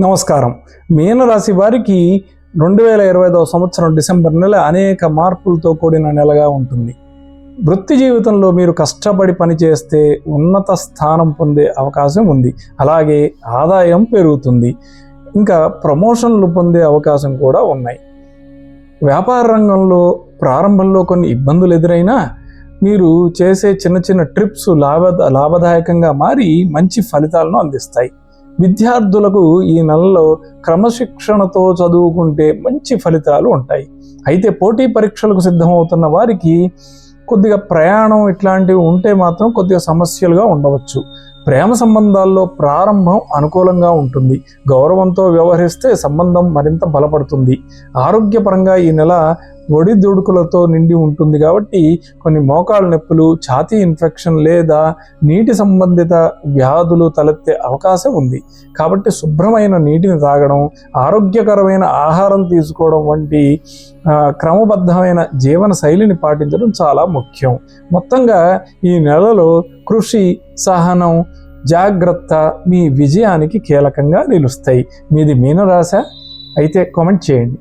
నమస్కారం. మీనరాశి వారికి రెండు వేల ఇరవై ఐదవ సంవత్సరం డిసెంబర్ నెల అనేక మార్పులతో కూడిన నెలగా ఉంటుంది. వృత్తి జీవితంలో మీరు కష్టపడి పనిచేస్తే ఉన్నత స్థానం పొందే అవకాశం ఉంది. అలాగే ఆదాయం పెరుగుతుంది. ఇంకా ప్రమోషన్లు పొందే అవకాశం కూడా ఉన్నాయి. వ్యాపార రంగంలో ప్రారంభంలో కొన్ని ఇబ్బందులు ఎదురైనా మీరు చేసే చిన్న చిన్న ట్రిప్స్ లాభ లాభదాయకంగా మారి మంచి ఫలితాలను అందిస్తాయి. విద్యార్థులకు ఈ నెలలో క్రమశిక్షణతో చదువుకుంటే మంచి ఫలితాలు ఉంటాయి. అయితే పోటీ పరీక్షలకు సిద్ధమవుతున్న వారికి కొద్దిగా ప్రయాణం ఇట్లాంటివి ఉంటే మాత్రం కొద్దిగా సమస్యలుగా ఉండవచ్చు. ప్రేమ సంబంధాల్లో ప్రారంభం అనుకూలంగా ఉంటుంది. గౌరవంతో వ్యవహరిస్తే సంబంధం మరింత బలపడుతుంది. ఆరోగ్యపరంగా ఈ నెల ఒడిదుడుకులతో నిండి ఉంటుంది కాబట్టి కొన్ని మోకాళ్ళ నొప్పులు ఛాతీ ఇన్ఫెక్షన్ లేదా నీటి సంబంధిత వ్యాధులు తలెత్తే అవకాశం ఉంది. కాబట్టి శుభ్రమైన నీటిని తాగడం ఆరోగ్యకరమైన ఆహారం తీసుకోవడం వంటి క్రమబద్ధమైన జీవన శైలిని పాటించడం చాలా ముఖ్యం. మొత్తంగా ఈ నెలలో కృషి సహనం జాగ్రత్త మీ విజయానికి కీలకంగా నిలుస్తాయి. మీది మీనరాశ. అయితే కామెంట్ చేయండి.